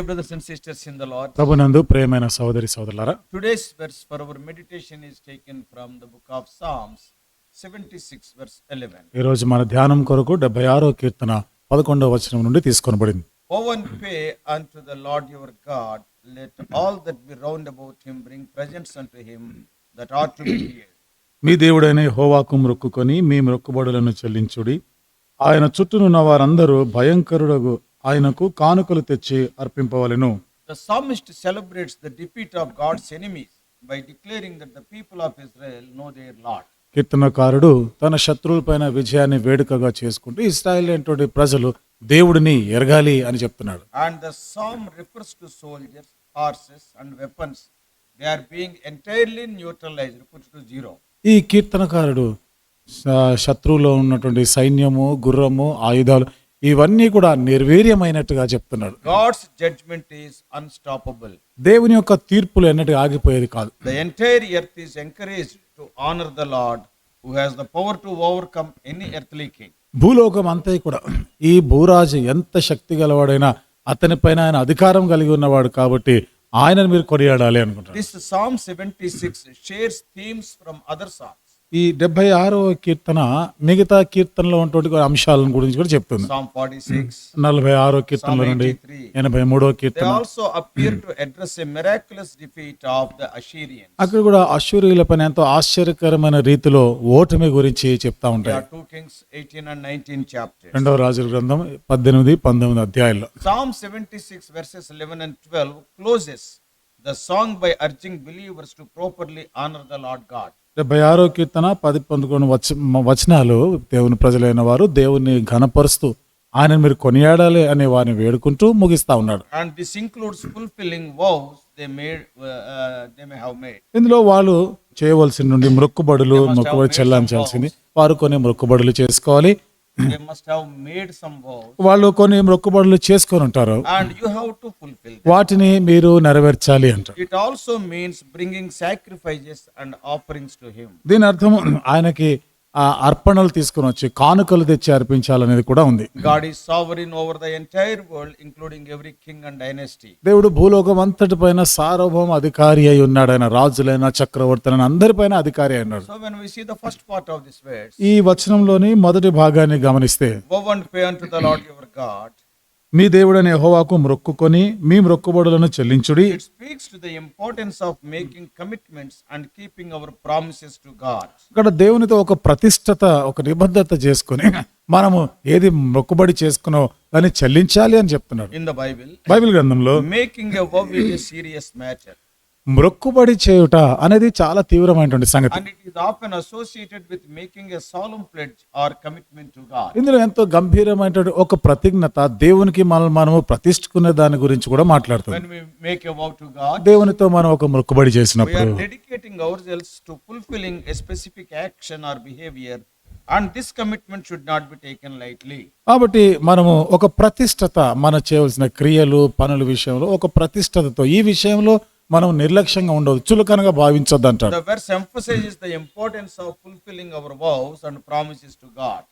Dear brothers and sisters in the Lord, ప్రభునందు ప్రేమైన సోదరి సోదరులారా today's verse for our meditation is taken from the book of Psalms 76, verse 11. ఈ రోజు మన ధ్యానం కొరకు డెబ్బై ఆరో కీర్తన పదకొండవ వచనం నుండి తీసుకొనబడింది pay unto the Lord your God, let all that be round about him bring presents unto him that ought to be feared. మీ దేవుడైన హోవాకు మొక్కుకొని మీ మొక్కుబడులను చెల్లించుడి ఆయన చుట్టూనున్న వారందరూ భయంకరుడగు ఆయనకు కానుకలు తెచ్చి అర్పింపవలెను. The psalmist celebrates the defeat of God's enemies by declaring the people of Israel know their Lord కీర్తనకారుడు తన శత్రువులపైన విజయాన్ని వేడుకగా చేసుకుంటూ ఇస్రాయల్ అనేటువంటి ప్రజలు దేవుడిని ఎరగాలి అని చెప్తున్నాడు. And the psalm refers to soldiers horses and weapons they are being entirely neutralized put zero ఈ కీర్తనకారుడు శత్రువులో ఉన్నటువంటి సైన్యము గుర్రము ఆయుధాలు ఇవన్నీ కూడా నిర్వీర్యమైనట్టుగా చెప్తున్నాడు. గాడ్స్ జడ్జ్మెంట్ ఈస్ అన్స్టాపబుల్ దేవుని యొక్క తీర్పులు ఎన్నటి ఆగిపోయేది కాదు. The entire earth is encourage to honour the Lord who has the power to overcome any earthly king భూలోకం అంతే కూడా ఈ భూరాజు ఎంత శక్తి గలవాడైనా అతని పైన ఆయన అధికారం కలిగి ఉన్నవాడు కాబట్టి ఆయనను మీరు కొనియాడాలి అనుకుంటారు this psalm seventy six shares themes from other psalm ఈ డెబ్బై ఆరో కీర్తన మిగతా కీర్తనలో ఉన్నటువంటి అంశాలను గురించి కూడా చెప్తుంది. నలభై ఆరో కీర్తన నుండి ఎనభై మూడో కీర్తన. అక్కడ కూడా అశ్వరీల పని ఎంతో ఆశ్చర్యకరమైన రీతిలో ఓటమి గురించి చెప్తా ఉంటాయి. Kings eighteen and nineteen chapter రెండవ రాజుల గ్రంథం పద్దెనిమిది పంతొమ్మిది అధ్యాయంలో psalm seventy six verses eleven and twelve closes the song by urging believers to properly honour the Lord God డెబ్బై ఆరో కీర్తన పది పంతొమ్మిది వచ వచనాలు దేవుని ప్రజలైన వారు దేవుని ఘనపరుస్తూ ఆయన మీరు కొనియాడాలి అనే వారిని వేడుకుంటూ ముగిస్తా ఉన్నాడు. Includes fulfilling vows they made uh, uh, they may have made. ఇందులో వాళ్ళు చేయవలసిన నుండి మొక్కుబడులు మొక్కుబడి చెల్లించాల్సింది. వారు కొన్ని మొక్కుబడులు చేసుకోవాలి. వాళ్ళు కొన్ని మొక్కుబడులు చేసుకొని ఉంటారు. And you have to fulfil వాటిని మీరు నెరవేర్చాలి అంటారు. Also means bringing sacrifices and offerings to him దీని అర్థం ఆయనకి అర్పణలు తీసుకుని వచ్చి కానుకలు తెచ్చి అర్పించాలనేది కూడా ఉంది. God is over the entire world including every king and dynasty దేవుడు భూలోకం అంతటి పైన సార్వభౌమ అధికారి అయి ఉన్నాడు. ఆయన రాజులైన చక్రవర్తి అయిన అందరి పైన అధికారి అయి ఉన్నాడు. So when we see the first part of this words ఈ వచనంలోని మొదటి భాగాన్ని గమనిస్తే go and pay unto the Lord your God మీ దేవుడనే యెహోవాకు మొక్కుకొని మీ మొక్కుబడులను చెల్లించుడి. It speaks to the importance of making commitments and keeping our promises to God. ఇక్కడ దేవునితో ఒక ప్రతిష్టత ఒక నిబద్ధత చేసుకొని మనము ఏది మొక్కుబడి చేసుకున్నో దాన్ని చెల్లించాలి అని చెప్తున్నాడు. In the Bible, బైబిల్ గ్రంథంలో making a vow is మ్రొక్కుబడి చేయుట అనేది చాలా తీవ్రమైనటువంటి సంగతి. ఇందులో ఎంతో గంభీరమైనటువంటి ఒక ప్రతిజ్ఞత దేవునికి మనల్ని మనము ప్రతిష్ఠకునే దాని గురించి కూడా మాట్లాడుతుంది. దేవునితో మనం ఒక మొక్కుబడి చేసినప్పుడు కాబట్టి మనము ఒక ప్రతిష్టత మన చేయవలసిన క్రియలు పనుల విషయంలో ఒక ప్రతిష్టతతో ఈ విషయంలో మనం నిర్లక్ష్యంగా ఉండవచ్చు చులకనగా భావించొద్దు అంటారు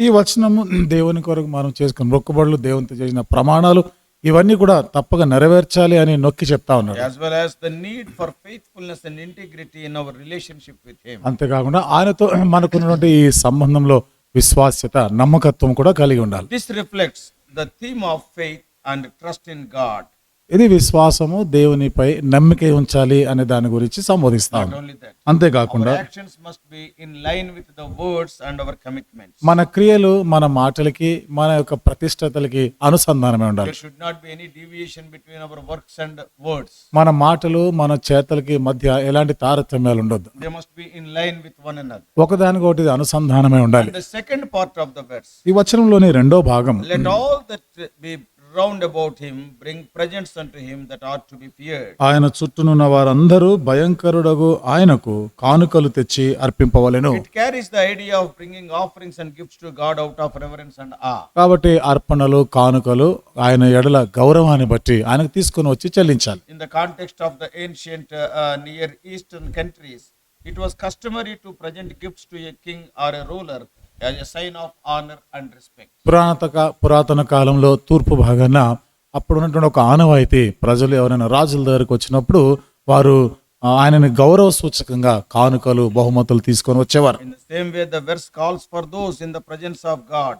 ఈ వచనము దేవుని కొరకు మనం చేసుకుని మొక్కుబడులు దేవునితో చేసిన ప్రమాణాలు ఇవన్నీ కూడా తప్పక నెరవేర్చాలి అని నొక్కి చెప్తా ఉన్నాడు. అంతేకాకుండా ఆయనతో మనకున్నటువంటి ఈ సంబంధంలో విశ్వాస్యత నమ్మకత్వం కూడా కలిగి ఉండాలి. This reflects the theme of faith and trust in God ఇది విశ్వాసము దేవునిపై నమ్మిక ఉంచాలి అనే దాని గురించి సంబోధిస్తాం. అంతేకాకుండా మన క్రియలు మన మాటలకి మన యొక్క ప్రతిష్టతలకి అనుసంధానమే ఉండాలి. మన మాటలు మన చేతలకి మధ్య ఎలాంటి తారతమ్యాలు ఉండొద్దు. ఒకదానికొకటి అనుసంధానమే ఉండాలి. Second part of the words ఈ వచనంలోని రెండో భాగం round about him bring presents unto him that are to be feared ఆయన చుట్టూనున్న వారందరూ భయంకరుడగు ఆయనకు కానుకలు తెచ్చి అర్పింపవలెను. It carries the idea of bringing offerings and gifts to God out of reverence and ఆ కాబట్టి అర్పణలు కానుకలు ఆయన ఎడల గౌరవాన్ని బట్టి ఆయనకు తీసుకొని వచ్చి చెల్లించాలి. In the context of the ancient near eastern countries it was customary to present gifts to a king or a ruler of honor and respect. పురాతక పురాతన కాలంలో తూర్పు భాగాన అప్పుడు ఉన్నటువంటి ఒక ఆనవాయితీ ప్రజలు ఎవరైనా రాజుల దగ్గరకు వచ్చినప్పుడు వారు ఆయనని గౌరవ సూచకంగా కానుకలు బహుమతులు తీసుకొని వచ్చేవారు In the same way, the verse calls for those in the presence of God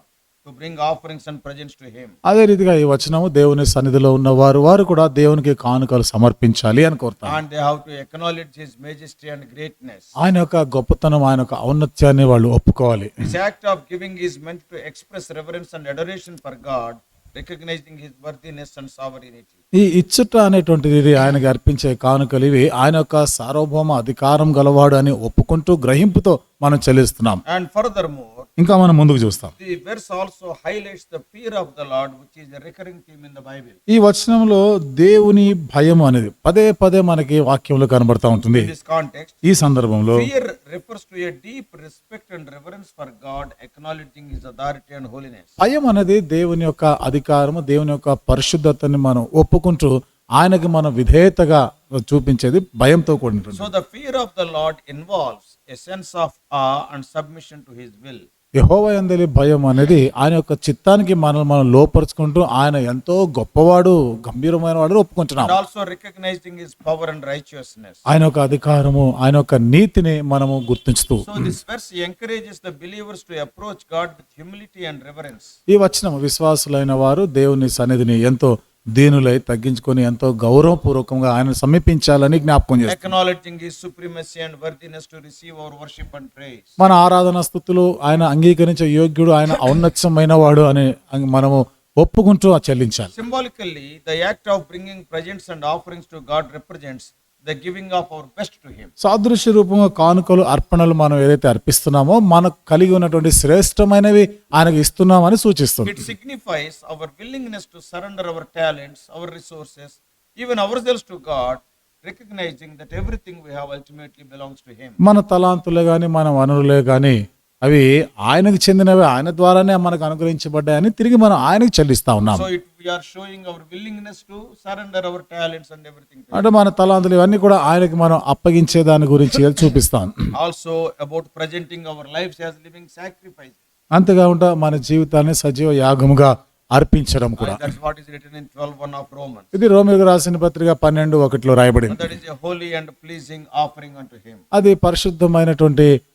అదే రీతిగా ఈ వచనము దేవుని సన్నిధిలో ఉన్న వారు వారు కూడా దేవునికి కానుకలు సమర్పించాలి అని కోరుతారు. ఆయన యొక్క గొప్పతనం ఆయన యొక్క ఔన్నత్యాన్ని వాళ్ళు ఒప్పుకోవాలి. Of giving to express reverence and adoration for God recognizing his worthiness and sovereignty ఈ ఇచ్చుట అనేటువంటిది ఆయనకి అర్పించే కానుకలు ఇవి. ఆయన యొక్క సార్వభౌమ అధికారం గలవాడు అని ఒప్పుకుంటూ గ్రహింపుతో మనం చెల్లిస్తున్నాం. అండ్ ఫర్దర్ మోర్ ఇంకా మనం ముందుకు చూస్తాం. ఈ వచనంలో దేవుని భయం అనేది పదే పదే మనకి వాక్యంలో కనబడతా ఉంటుంది. ఈ సందర్భంలో భయం అనేది దేవుని యొక్క అధికారము దేవుని యొక్క పరిశుద్ధతని మనం ఒప్పుకుంటూ ఆయనకి మనం విధేయతగా చూపించేది భయంతో కూడిన so the fear of the Lord involves a sense of awe and submission to his will యహోవయందలి భయం అనేది ఆయన యొక్క చిత్తానికి మనల్ని మనం లోపరుచుకుంటూ ఆయన ఎంతో గొప్పవాడు గంభీరమైన వాడు ఒప్పుకుంటున్నాం ఆయన యొక్క అధికారము ఆయన యొక్క నీతిని మనము గుర్తించుతూ. Encourages the believers to approach God with and reverence ఈ వచ్చిన విశ్వాసులైన వారు దేవుని సన్నిధిని ఎంతో దీనులై తగ్గించుకొని ఎంతో గౌరవపూర్వకంగా ఆయన సమీపించాలని జ్ఞాపకం మన ఆరాధన స్థుతులు ఆయన అంగీకరించే యోగ్యుడు ఆయన ఔన్నత్యమైన వాడు అని మనము ఒప్పుకుంటూ చెల్లించాలి. Symbolically the act of bringing presents and offerings to God represents the giving of our best to Him. సాదృశ్య రూపంగా కానుకలు అర్పణలు మనం ఏదైతే అర్పిస్తున్నామో మనకు కలిగి ఉన్నటువంటి శ్రేష్టమైనవి ఆయనకు ఇస్తున్నామని సూచిస్తుంది It signifies our willingness to surrender our talents, our resources, even ourselves to God, recognizing that everything we have ultimately belongs to Him. మన తలాంతులే కానీ మన వనరులే కానీ అవి ఆయనకు చెందినవి ఆయన ద్వారానే మనకు అనుగ్రహించబడ్డాయని తిరిగి మనం ఆయనకు చెల్లిస్తా ఉన్నాం. అంటే మన తలాంతులు ఇవన్నీ కూడా ఆయనకి మనం అప్పగించే దాని గురించి చూపిస్తాం. Also about presenting our life living sacrifice అంతేకాకుండా మన జీవితాన్ని సజీవ యాగముగా అర్పించడం కూడా. ఇది రోమిలకు రాసిన పత్రిక పన్నెండు ఒకటిలో రాయబడింది. అది పరిశుద్ధమైనటువంటి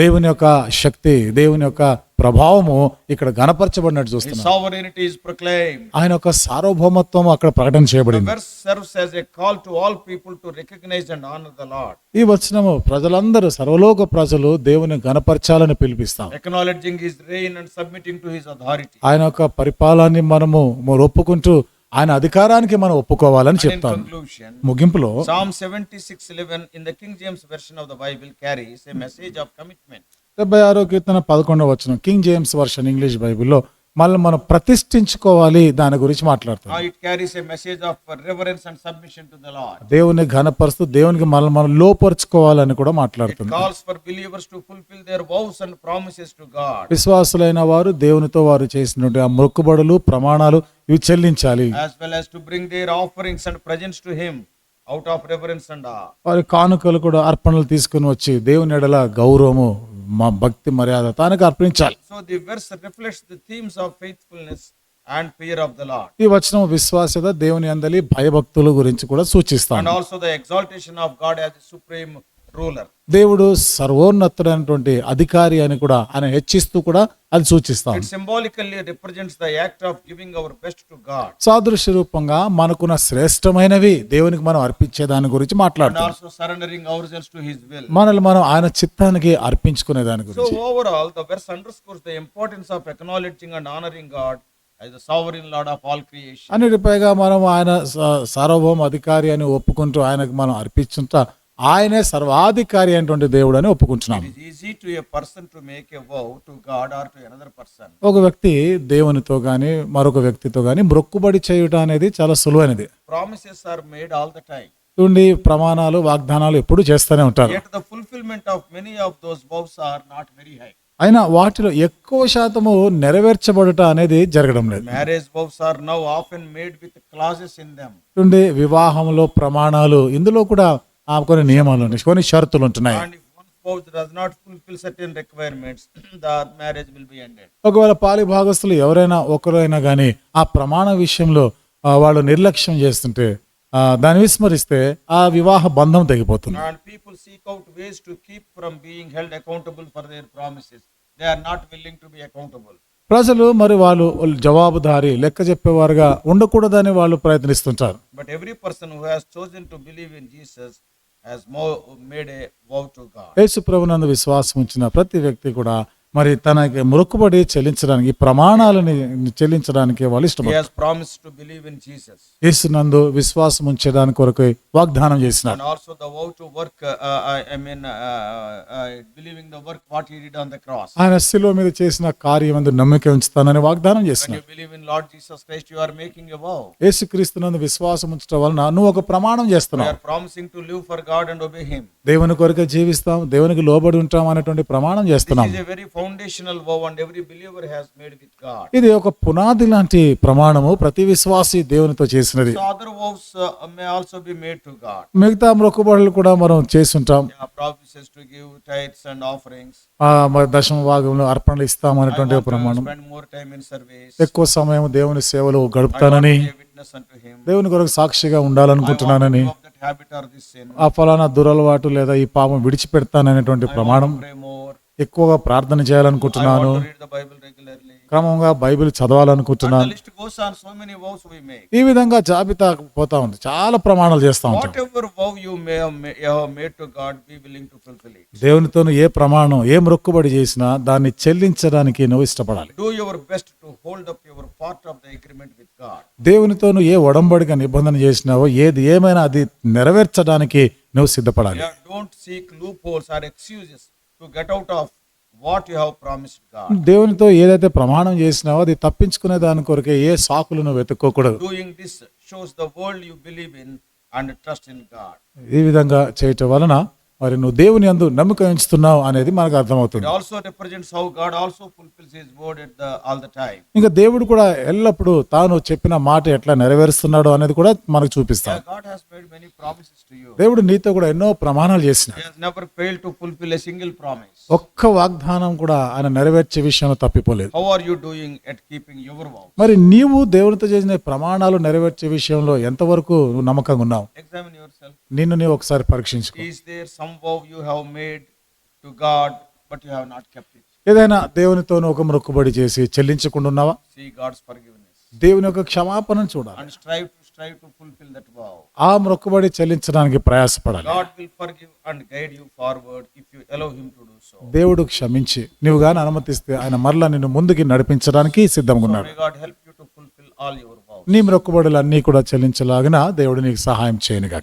దేవుని యొక్క శక్తి దేవుని యొక్క ప్రభావము ఇక్కడ గణపరచబడినట్టు చూస్తున్నా. ఆయన యొక్క సార్వభౌమత్వం అక్కడ ప్రకటన చేయబడింది. ఈ వచనము ప్రజలందరూ సర్వలోక ప్రజలు దేవుని గణపరచాలని పిలిపిస్తాం. Acknowledging his reign and submitting to his authority ఆయన యొక్క పరిపాలనని మనము ఒప్పుకుంటూ ఆయన అధికారానికి మనం ఒప్పుకోవాలని చెప్తాం ముగింపులో psalm 76:11 in the King James version of the Bible carries message of commitment 76 కీర్తన 11వ వచనం కింగ్ జేమ్స్ వర్షన్ ఇంగ్లీష్ బైబిల్లో మళ్ళీ మనం ప్రతిష్ఠించుకోవాలి దాని గురించి మాట్లాడుతాం. It carries message of reverence and submission to the దేవుని ఘనపరుస్తూ దేవునికి మళ్ళీ మనం లోపరుచుకోవాలని కూడా మాట్లాడుతుంది. Calls for believers to fulfil their vows and promises to God విశ్వాసులైన వారు దేవునితో వారు చేసినటువంటి ఆ మొక్కుబడులు ప్రమాణాలు ఇవి చెల్లించాలి. As well as to bring their offerings and presents to him out of reverence and వారి కానుకలు కూడా అర్పణలు తీసుకుని వచ్చి దేవుని ఎడల గౌరవము మా భక్తి మర్యాద తానికి అర్పించాలి. So the verse reflects the themes of faithfulness and fear of the Lord ఈ వచనం విశ్వాసత దేవుని అందలి భయభక్తుల గురించి కూడా సూచిస్తాను. And also the exaltation of God as supreme ruler దేవుడు సర్వోన్నతుడైనటువంటి అధికారి అని కూడా ఆయన హెచ్చిస్తూ కూడా అది సూచిస్తాం. Symbolically represents the act of giving our best to God సాదృశ్య రూపంగా మనకున్న శ్రేష్టమైనవి దేవునికి మనం అర్పించే దాని గురించి మాట్లాడుతాం also surrendering our self to his will మనల్ని మనం ఆయన చిత్తానికి అర్పించుకునే దాని గురించి. So overall the verse underscores the importance of acknowledging and honouring God అన్నిటిపైగా మనం ఆయన సార్వభౌమ అధికారి అని ఒప్పుకుంటూ ఆయనకు మనం అర్పించుంటా ఆయనే సర్వాధికారి అయినటువంటి దేవుడు అని ఒప్పుకుంటున్నాము ఒక వ్యక్తి దేవునితో కానీ మరొక వ్యక్తితో కానీ మొక్కుబడి చేయటం అనేది చాలా సులువైనది. Promises are made all the time చూడండి ప్రమాణాలు వాగ్దానాలు ఎప్పుడు చేస్తూనే ఉంటారు. Fulfilment of many of those vows are not very అయినా వాటిలో ఎక్కువ శాతము నెరవేర్చబడట అనేది జరగడం లేదు. Marriage vows are now of made with clauses in them చూడండి వివాహంలో ప్రమాణాలు ఇందులో కూడా ఆ కొన్ని నియమాలు ఉన్నాయి కొన్ని షరతులు ఉంటున్నాయి. ఒకవేళ పాలి భాగస్థులు ఎవరైనా ఒకరైనా కానీ ఆ ప్రమాణ విషయంలో వాళ్ళు నిర్లక్ష్యం చేస్తుంటే దాన్ని విస్మరిస్తే ఆ వివాహ బంధం తగ్గిపోతుంది and people seek out ways keep from being held accountable for their promises they not willing to be accountable ప్రజలు మరి వాళ్ళు జవాబుదారి లెక్క చెప్పేవారుగా ఉండకూడదని వాళ్ళు ప్రయత్నిస్తుంటారు. But every person who has to believe Jesus యేసు ప్రభునందు విశ్వాసం ఉంచిన ప్రతి వ్యక్తి కూడా మరి తనకి మొరుక్కుపడి చెల్లించడానికి ప్రమాణాలని చెల్లించడానికి వాళ్ళు నందు విశ్వాసం ఉంచడానికి కొరకు వాగ్దానం చేసిన ఆయన సిలో మీద చేసిన కార్యం అందు నమ్మిక ఉంచుతానని వాగ్దానం చేసిన యేసుక్రీస్తు నందు విశ్వాసం ఉంచడం వలన నువ్వు ఒక ప్రమాణం చేస్తున్నావు. దేవుని కొరకు జీవిస్తాం దేవునికి లోబడి ఉంటాం అనేటువంటి ప్రమాణం చేస్తున్నాం. Very foundational vow and every believer has made with God ఇది ఒక పునాది లాంటి ప్రమాణము ప్రతి విశ్వాసి దేవునితో చేసినది. Other vows may also be made to God మిగతా మొక్కుబడులు కూడా మనం చేస్తుంటాం. Promises to give tithes and offerings ఆ దశమ భాగంలో అర్పణలు ఇస్తాం ఇస్తామనేటువంటి ప్రమాణం. And more time in service ఎక్కువ సమయం దేవుని సేవలు గడుపుతానని దేవుని కొరకు సాక్షిగా ఉండాలనుకుంటున్నానని ఆ ఫలానా దురలవాటు లేదా ఈ పాపం విడిచిపెడతాననేటువంటి ప్రమాణం. ఎక్కువగా ప్రార్థన చేయాలనుకుంటున్నాను. క్రమంగా బైబిల్ చదవాలనుకుంటున్నాను. ఈ విధంగా జాబితా పోతా ఉంది. చాలా ప్రమాణాలు చేస్తా ఉంటాం. దేవునితో ఏ ప్రమాణం ఏ మొక్కుబడి చేసినా దాన్ని చెల్లించడానికి నువ్వు ఇష్టపడాలి. దేవునితో ఏ ఒడంబడిగా నిబంధన చేసినావో ఏది ఏమైనా అది నెరవేర్చడానికి నువ్వు సిద్ధపడాలి. దేవునితో ఏదైతే ప్రమాణం చేసినావో అది తప్పించుకునే దాని కొరకే ఏ సాకులు నువ్వు వెతుక్కోకూడదు. Doing this shows the world you believe in and trust in God ఈ విధంగా చేయటం వలన మరి నువ్వు దేవుని అందు నమ్మక ఉంచుతున్నావు అనేది మనకు అర్థమవుతుంది. Also represents how God also fulfils his word at all the time ఇంకా దేవుడు కూడా ఎల్లప్పుడూ తాను చెప్పిన మాట ఎట్లా నెరవేరుస్తున్నాడు అనేది కూడా మనకు చూపిస్తాడు. God has made many promises దేవుడు నీతో కూడా ఎన్నో ప్రమాణాలు చేసిన he has to fulfil single promise ఒక్క వాగ్దానం కూడా ఆయన నెరవేర్చే విషయంలో తప్పిపోలేదు. How are you doing at keeping your vow మరి నీవు దేవుడితో చేసిన ప్రమాణాలు నెరవేర్చే విషయంలో ఎంతవరకు నువ్వు నమ్మకంగా ఉన్నావు? ఎగ్జామిన్ యువర్ సెల్ నిన్ను నీ ఒకసారి పరీక్షించుకో. ఏదైనా దేవునితో ఒక మొక్కుబడి చేసి చెల్లించకుండా దేవుని యొక్క క్షమాపణను చూడాలి. ఆ మొక్కుబడి చెల్లించడానికి ప్రయాసపడాలి. దేవుడు క్షమించి నువ్వు గానీ అనుమతిస్తే ఆయన మరలా నిన్ను ముందుకి నడిపించడానికి సిద్ధంగా ఉన్నాడు. నీ మొక్కుబడులు అన్ని కూడా చెల్లించలాగిన దేవుడు నీకు సహాయం చేయనుగాక.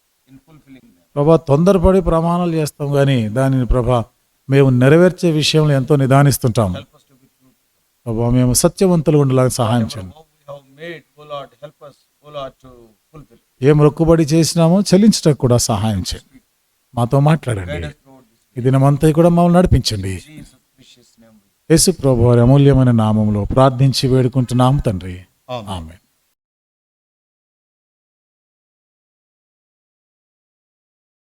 ప్రభా తొందరపడి ప్రమాణాలు చేస్తాం కానీ దానిని ప్రభా మేము నెరవేర్చే విషయంలో ఎంతో నిదానిస్తుంటాము. ప్రభా మేము సత్యవంతులు ఉండేలాగా సహాయం చేయండి. ఏం రొక్కుబడి చేసినామో చెల్లించటకు కూడా సహాయం చేయండి. మాతో మాట్లాడండి. ఇది దినమంతా కూడా మమ్మల్ని నడిపించండి. యేసు ప్రభు అమూల్యమైన నామంలో ప్రార్థించి వేడుకుంటున్నాము తండ్రి. ఆమె